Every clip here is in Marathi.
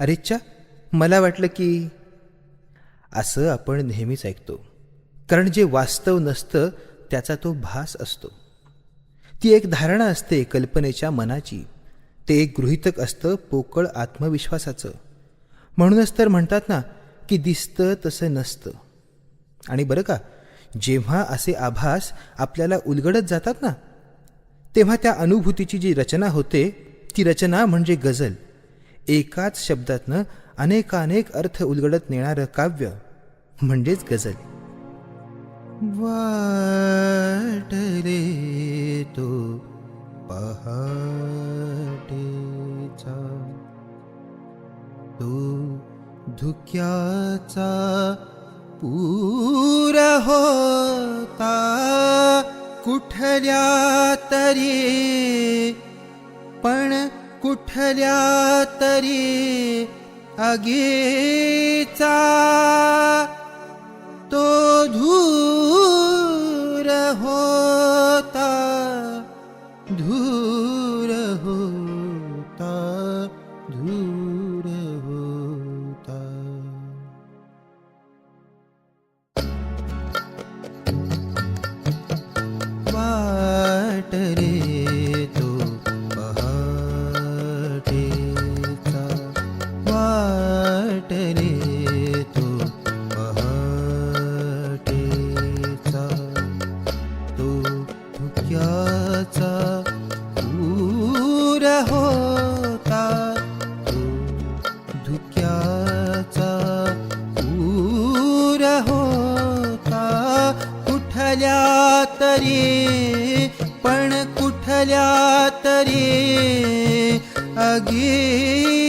अरेच्छा मला वाटलं की असं आपण नेहमीच ऐकतो. कारण जे वास्तव नसतं त्याचा तो भास असतो. ती एक धारणा असते कल्पनेच्या मनाची. ते एक गृहितक असतं पोकळ आत्मविश्वासाचं. म्हणूनच तर म्हणतात ना की दिसतं तसं नसतं. आणि बरं का जेव्हा असे आभास आपल्याला उलगडत जातात ना तेव्हा त्या अनुभूतीची जी रचना होते ती रचना म्हणजे गझल. एकाच शब्दातनं अनेकानेक अर्थ उलगडत नेणारं काव्य म्हणजेच गझल. वाटले तो पहाटेचा. तो धुक्याचा पूर होता. कुठल्या तरी पण कुठल्या तरी अगीचा तो धूर होता धूर होता धूर वाटले तो पहाटेचा तो धुक्याचा पूर होता तो धुक्याचा पूर होता कुठल्या तरी पण कुठल्या तरी अगी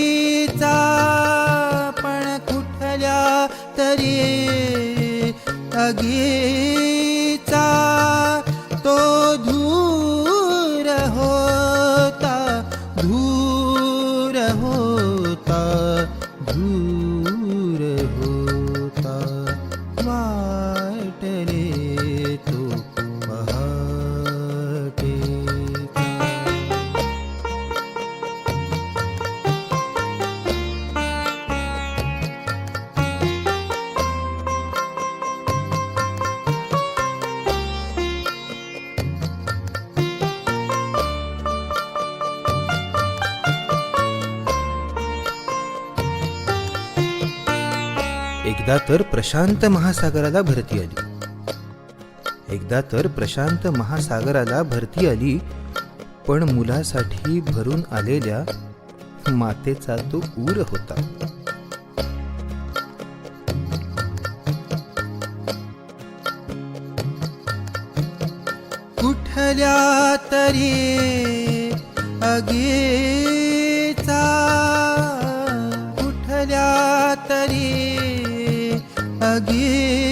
एकदा तर प्रशांत महासागराला भरती आली. एकदा तर प्रशांत महासागराला भरती आली पण मुलासाठी भरून आलेल्या मातेचा तो ऊर होता. कुठल्या तरी अगेचा अगेचा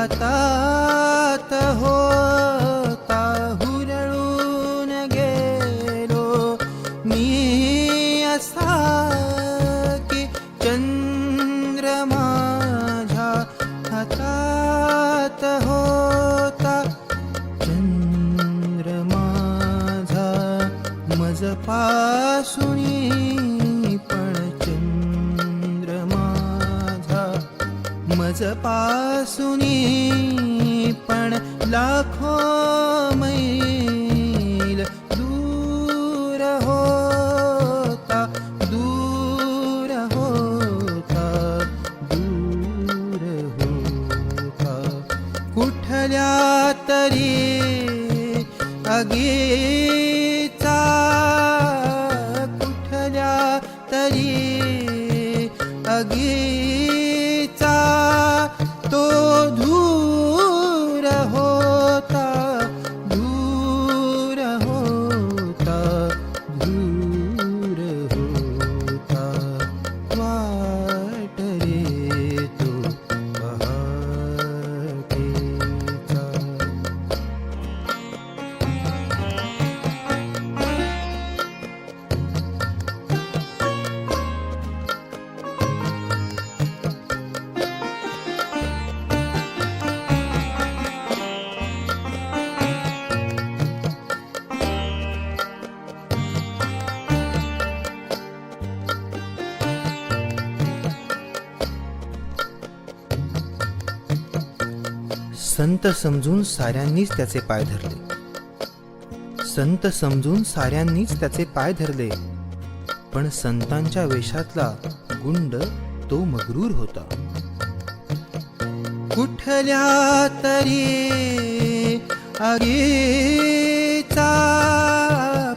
हातात होता हुरळून गेलो. मी असा की चंद्र माझ्या हातात होता. चंद्र माझा मजपासुनी पासुनी पण लाखो मैल दूर होता दूर होता दूर होता। कुठल्या तरी अगीचा कुठल्या तरी अगी संत समजून साऱ्यांनीच त्याचे पाय धरले. संत समजून साऱ्यांनीच त्याचे पाय धरले. पण संतांच्या वेशातला गुंड तो मगरूर होता. कुठल्या तरी अगेचा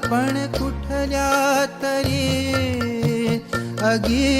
पण कुठल्या तरी अगीचा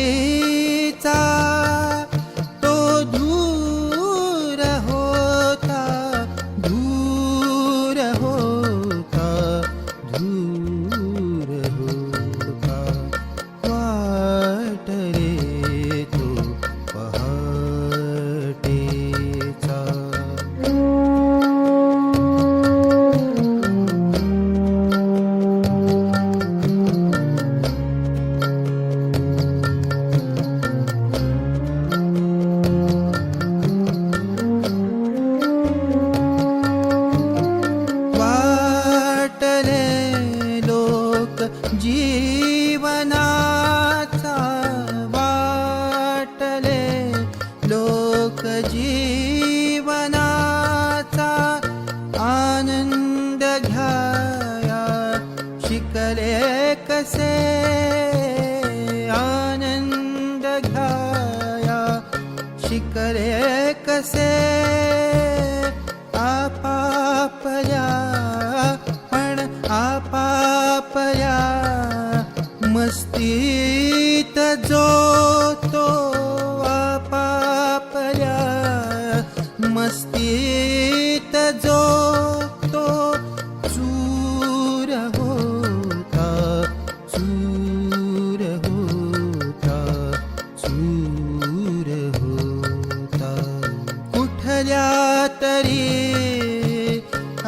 आपापया मस्तीत जो तो आपापया मस्तीत जो तो चूर होता चूर होता चूर होता। कुठल्या तरी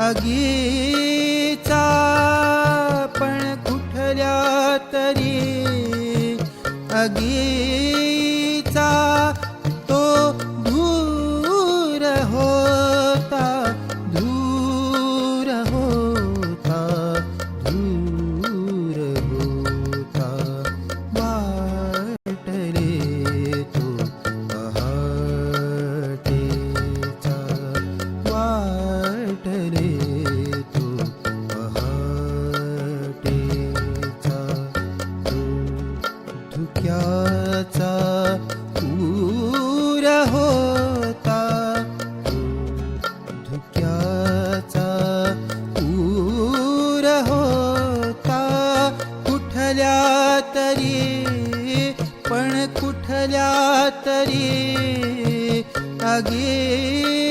अगी अगीचा तरी आगीचा तो